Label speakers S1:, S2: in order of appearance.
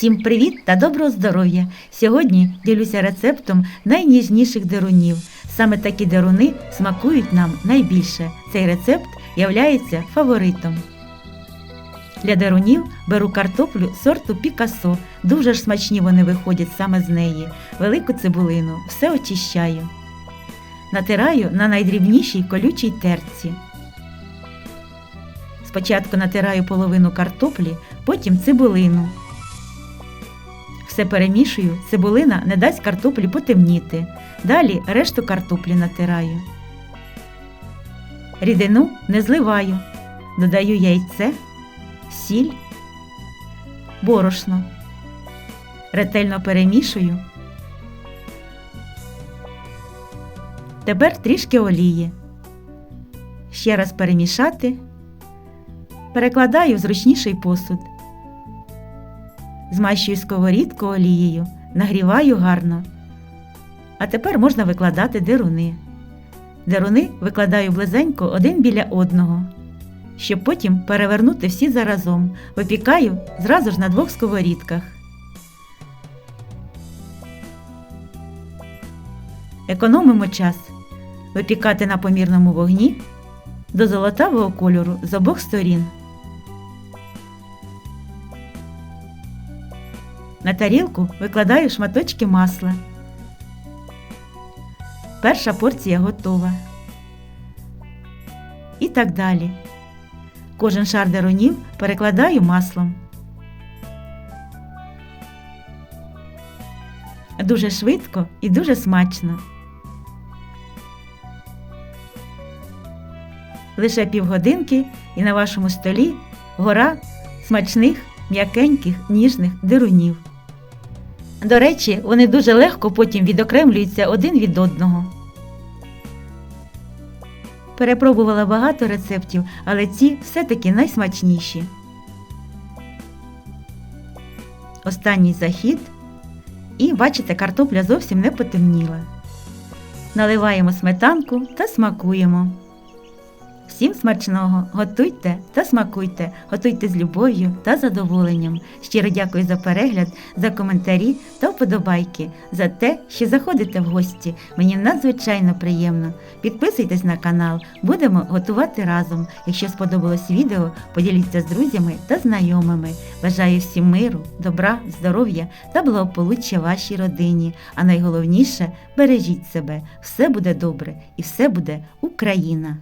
S1: Всім привіт та доброго здоров'я! Сьогодні ділюся рецептом найніжніших дерунів. Саме такі деруни смакують нам найбільше. Цей рецепт являється фаворитом. Для дерунів беру картоплю сорту Пікасо. Дуже ж смачні вони виходять саме з неї. Велику цибулину, все очищаю. Натираю на найдрібнішій колючій терці. Спочатку натираю половину картоплі, потім цибулину. Все перемішую, цибулина не дасть картоплі потемніти. Далі решту картоплі натираю. Рідину не зливаю. Додаю яйце, сіль, борошно. Ретельно перемішую. Тепер трішки олії. Ще раз перемішати. Перекладаю в зручніший посуд. Змащую сковорідку олією, нагріваю гарно. А тепер можна викладати деруни. Деруни викладаю близенько один біля одного, щоб потім перевернути всі заразом. Випікаю зразу ж на двох сковорідках. Економимо час. Випікати на помірному вогні до золотавого кольору з обох сторін. На тарілку викладаю шматочки масла. Перша порція готова. І так далі. Кожен шар дерунів перекладаю маслом. Дуже швидко і дуже смачно. Лише півгодинки і на вашому столі гора смачних, м'якеньких, ніжних дерунів. До речі, вони дуже легко потім відокремлюються один від одного. Перепробувала багато рецептів, але ці все-таки найсмачніші. Останній захід. І бачите, картопля зовсім не потемніла. Наливаємо сметанку та смакуємо. Всім смачного! Готуйте та смакуйте, готуйте з любов'ю та задоволенням. Щиро дякую за перегляд, за коментарі та вподобайки, за те, що заходите в гості. Мені надзвичайно приємно. Підписуйтесь на канал, будемо готувати разом. Якщо сподобалось відео, поділіться з друзями та знайомими. Бажаю всім миру, добра, здоров'я та благополуччя вашій родині. А найголовніше бережіть себе, все буде добре і все буде Україна!